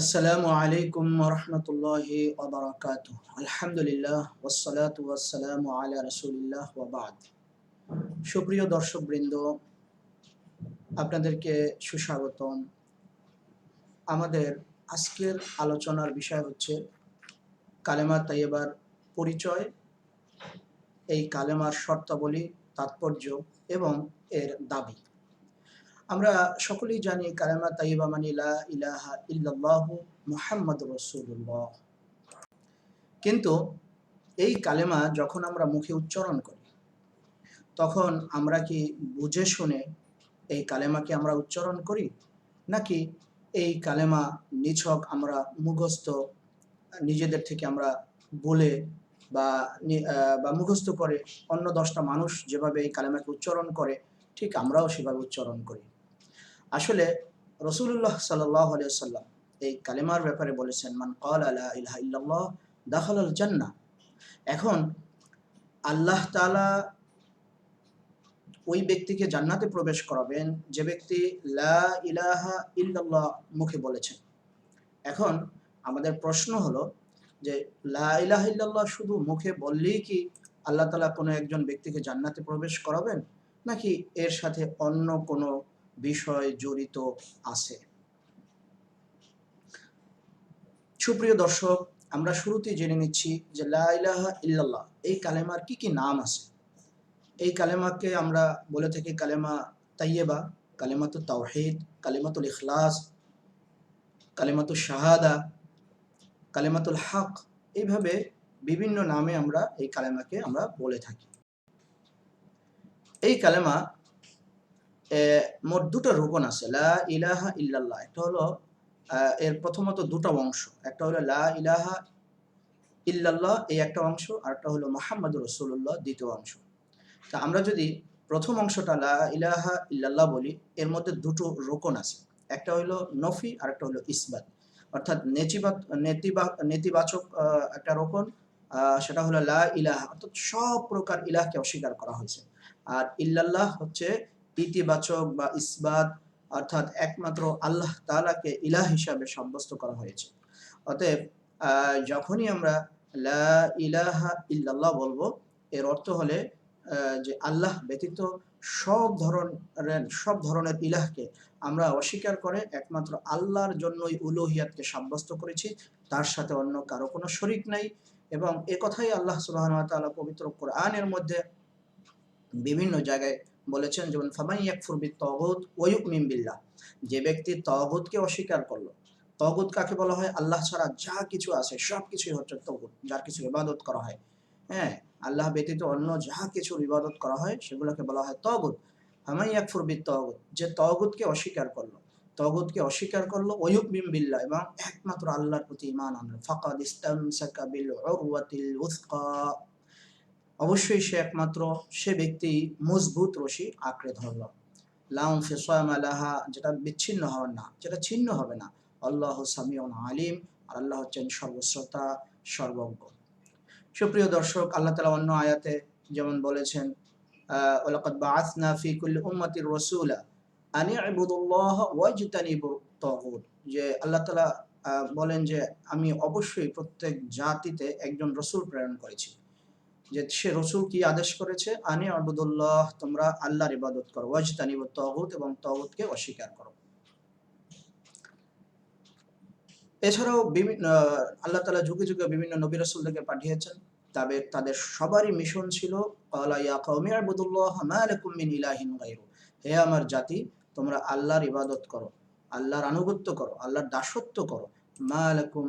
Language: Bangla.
আসসালামু আলাইকুম রহমতুল্লাহি ওবরাকাত আলহামদুলিল্লাহ ওসালাত ওয়াসালামু আলা রসুলিল্লাহ ওবাদ সুপ্রিয় দর্শকবৃন্দ, আপনাদেরকে সুস্বাগতম। আমাদের আজকের আলোচনার বিষয় হচ্ছে কালেমা তাইয়েবার পরিচয়। এই কালেমার শর্তাবলী, তাৎপর্য এবং এর দাবি। আমরা সকলেই জানি, কালেমা তাইবা মানে ইলাহা ইল্লাল্লাহ মুহাম্মদ রসুল্লাহ কিন্তু এই কালেমা যখন আমরা মুখে উচ্চারণ করি, তখন আমরা কি বুঝে শুনে এই কালেমাকে আমরা উচ্চারণ করি? নাকি এই কালেমা নিছক আমরা মুখস্থ, নিজেদের থেকে আমরা বলে বা বা মুখস্থ করে অন্য দশটা মানুষ যেভাবে এই কালেমাকে উচ্চারণ করে, ঠিক আমরাও সেভাবে উচ্চারণ করি। আসলে রসুল্লাহ সাল্লাম এই কালেমার ব্যাপারে বলেছেন, মান কল আলা ইলাহা দাখাল জান্না এখন আল্লাহ তালা ওই ব্যক্তিকে জান্নাতে প্রবেশ করাবেন যে ব্যক্তি লা ইলাহা ইল্লাল্লাহ মুখে বলেছেন। এখন আমাদের প্রশ্ন হলো যে লা ইলাহা শুধু মুখে বললেই কি আল্লাহ তালা কোনো একজন ব্যক্তিকে জান্নাতে প্রবেশ করাবেন? নাকি এর সাথে অন্য কোনো বিষয় জড়িত আছে। সুপ্রিয় দর্শক, আমরা শুরুতেই জেনে নিচ্ছি যে লাইলাহা ইল্লাল্লাহ, এই কালেমার কি কি নাম আছে? এই কালেমাকে আমরা বলে থাকি কালেমা তাইয়েবা কালেমাতু তাওহিদ, কালেমাতুল ইখলাস কালেমাতুল শাহাদা, কালেমাতুল হক। এইভাবে বিভিন্ন নামে আমরা এই কালেমাকে আমরা বলে থাকি। এই কালেমা মোট দুটো রোপণ আছে, লা ইলাহা ইল্লাল্লাহ, একটা হলো এর প্রথমত দুটো অংশ, একটা হলো লা ইলাহা ইল্লাল্লাহ, এই একটা অংশ, আর একটা হলো মোহাম্মদ রসুল্লাহ দ্বিতীয় অংশ। তা আমরা যদি প্রথম অংশটা লা ইলাহা ইল্লাল্লাহ বলি, এর মধ্যে দুটো রোকন আছে, একটা হলো নফি, আর একটা হলো ইসবাত। অর্থাৎ নেতিবাচ নেতিবাচক একটা রোকন সেটা হলো লা ইলাহা, অর্থাৎ সব প্রকার ইলাহকে অস্বীকার করা হয়েছে। আর ইল্লাল্লাহ হচ্ছে ইতিবাচক বা ইসবাত অর্থাৎ একমাত্র আল্লাহ তালাকে ইলাহ হিসাবে সাব্যস্ত করা হয়েছে। অতএব যখনই আমরা লা ইলাহা ইল্লাল্লাহ বলব, এর অর্থ হলে যে আল্লাহ ব্যতীত সব ধরনের সব ধরনের ইলাহকে আমরা অস্বীকার করে একমাত্র আল্লাহর জন্যই উলোহিয়াতকে সাব্যস্ত করেছি, তার সাথে অন্য কারও কোনো শরিক নাই এবং এ কথাই আল্লাহ সুবাহ পবিত্র কোরআনের মধ্যে বিভিন্ন জায়গায় বলেছেন, যেমন ফামাই ইয়াকফুর বি তগুত ওয়ুমিন বিল্লাহ যে ব্যক্তি তগুতকে অস্বীকার করল। তগুত কাকে বলা হয়? আল্লাহ ছাড়া যা কিছু আছে সব কিছুই হচ্ছে তগুত যার কিছু ইবাদত করা হয়। হ্যাঁ আল্লাহ ব্যতীত অন্য যা কিছুর ইবাদত করা হয়, সেগুলোকে বলা হয় তগুত ফামাই ইয়াকফুর বি তগুত যে তগুতকে অস্বীকার করল। তগুতকে অস্বীকার করল ওয়ুমিন বিল্লাহ, এবং একমাত্র আল্লাহর প্রতি ইমান আনলো। ফাকাদ ইস্তামসাকা বিল উরওয়াতিল উসকা। অবশ্যই সে একমাত্র, সে ব্যক্তি মজবুত রশি আঁকড়ে ধরল। লাউম ফেসামালাহা যেটা বিচ্ছিন্ন হবে না, যেটা ছিন্ন হবে না। আল্লাহ সামিউন আলিম, আর আল্লাহ হচ্ছেন সর্বশ্রোতা, সর্বজ্ঞ। সুপ্রিয় দর্শক, আল্লাহ তালা অন্য আয়াতে যেমন বলেছেন ওলাকত বাআসনা ফি কুল্লি রাসূলা আনি তাগুত। যে আল্লাহ তাআলা বলেন যে, আমি অবশ্যই প্রত্যেক জাতিতে একজন রসুল প্রেরণ করেছি। যে সে রসুল কি আদেশ করেছে? আনি আবুদুল্লাহ, তোমরা আল্লাহর ইবাদত করো। ওয়াজতানি তগুত এবং তগুতকে অস্বীকার করো। এছাড়াও বিভিন্ন আল্লাহ তালা যুগে যুগে বিভিন্ন নবী রসুলদেরকে পাঠিয়েছেন। তবে তাদের সবারই মিশন ছিল হে আমার জাতি, তোমরা আল্লাহর ইবাদত করো, আল্লাহর আনুগত্য করো, আল্লাহর দাসত্ব করো। মা আলাকুম